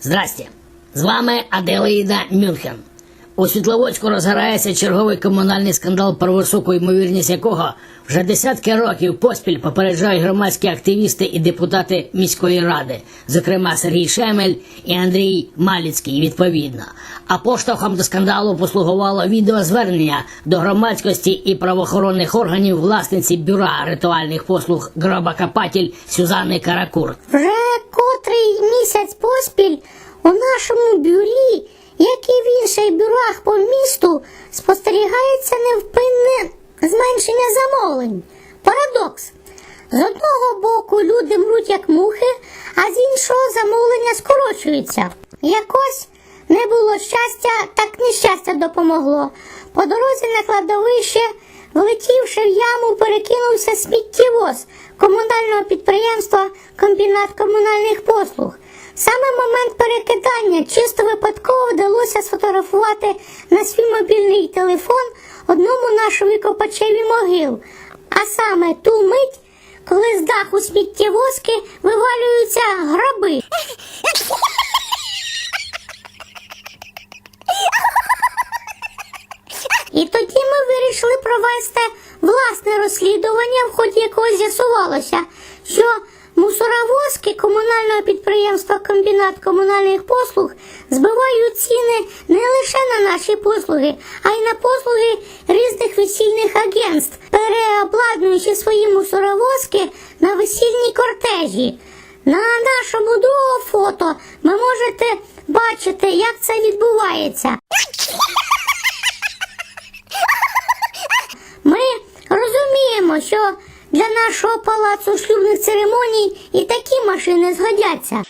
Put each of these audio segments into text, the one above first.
Здрасте. З вами Аделаїда Мюнхен. У Світловодську розгорається черговий комунальний скандал, про високу ймовірність якого вже десятки років поспіль попереджають громадські активісти і депутати міської ради, зокрема Сергій Шемель і Андрій Маліцький, відповідно. А поштовхом до скандалу послугувало відеозвернення до громадськості і правоохоронних органів власниці бюра ритуальних послуг гробокопатель Сюзанни Каракур. Вже котрий місяць поспіль у нашому бюрі, як і в інших бюрах по місту, спостерігається невпинне зменшення замовлень. Парадокс. З одного боку люди мруть як мухи, а з іншого замовлення скорочуються. Якось не було щастя, так нещастя допомогло. По дорозі на кладовище, влетівши в яму, перекинувся сміттєвоз комунального підприємства Комбінат комунальних послуг. Саме момент перекидання чисто випадково вдалося сфотографувати на свій мобільний телефон одному нашому копачеві могил, а саме ту мить, коли з даху сміттєвозки вивалюються гроби. І тоді ми вирішили провести власне розслідування, в ході якого з'ясувалося, що мусоровозки комунального підприємства Комбінат комунальних послуг збивають ціни не лише на наші послуги, а й на послуги різних весільних агентств, переобладнуючи свої мусоровозки на весільні кортежі. На нашому другому фото ви можете бачити, як це відбувається. Ми розуміємо, що для нашого палацу шлюбних церемоній і такі машини згодяться.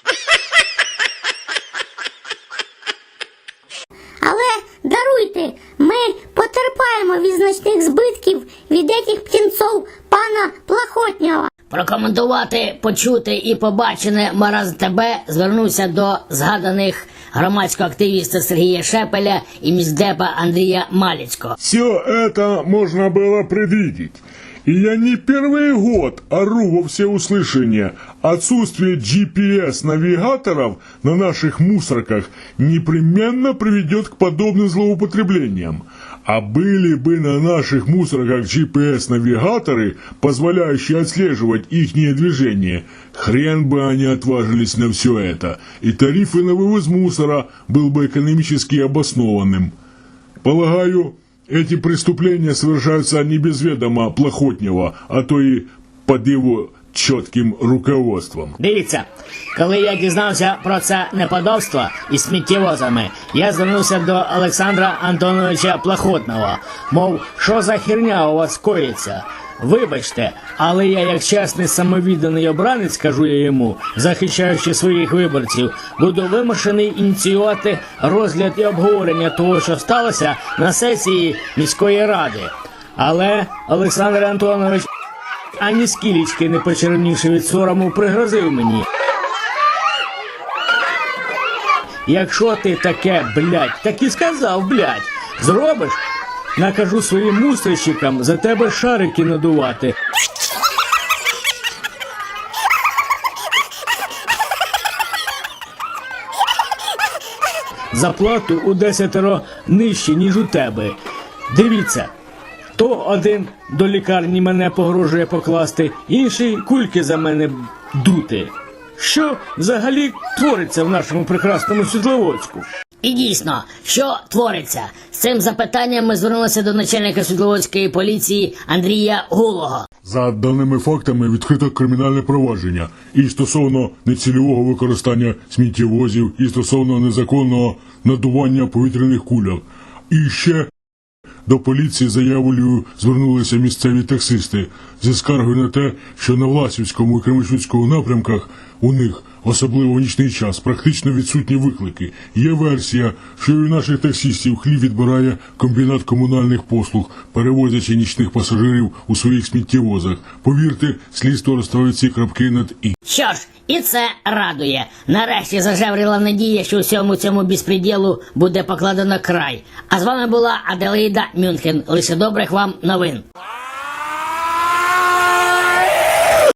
Але даруйте, ми потерпаємо від значних збитків від этих птенцов пана Плахотнього. Прокоментувати, почути і побачене Мараз ТБ звернувся до згаданих громадського активіста Сергія Шепеля і міськдепа Андрія Маліцького. Все это можно было предвидеть. И я не первый год ору во всеуслышание. Отсутствие GPS-навигаторов на наших мусорках непременно приведет к подобным злоупотреблениям. А были бы на наших мусорках GPS-навигаторы, позволяющие отслеживать их движение, хрен бы они отважились на все это, и тарифы на вывоз мусора был бы экономически обоснованным. Полагаю, эти преступления совершаются не без ведома Плохотнего, а то и под его четким руководством. Дивіться, коли я дізнався про це неподобство із сміттєвозами, я звернувся до Олександра Антоновича Плахотного. Мов, що за херня у вас коїться? Вибачте, але я, як чесний самовідданий обранець, кажу я йому, захищаючи своїх виборців, буду вимушений ініціювати розгляд і обговорення того, що сталося на сесії міської ради. Але Олександр Антонович ані скілічки не почернівши від сорому, пригрозив мені. Якщо ти таке, блядь, так і сказав, блядь, зробиш, накажу своїм мусорщикам за тебе шарики надувати. Заплату у десятеро нижче, ніж у тебе. Дивіться, то один до лікарні мене погрожує покласти, інший кульки за мене дути. Що взагалі твориться в нашому прекрасному Світловодську? І дійсно, що твориться? З цим запитанням ми звернулися до начальника Світловодської поліції Андрія Гулого. За даними фактами відкрито кримінальне провадження і стосовно нецільового використання сміттєвозів, і стосовно незаконного надування повітряних кульок. І ще До поліції заявою звернулися місцеві таксисти зі скаргою на те, що на Власівському і Кременчуцькому напрямках у них, особливо в нічний час, практично відсутні виклики. Є версія, що і у наших таксистів хліб відбирає комбінат комунальних послуг, перевозячи нічних пасажирів у своїх сміттєвозах. Повірте, слідство розставить ці крапки над і. Що ж, і це радує. Нарешті зажевріла надія, що всьому цьому безпреділу буде покладено край. А з вами була Аделаїда Мюнхен. Лише добрих вам новин.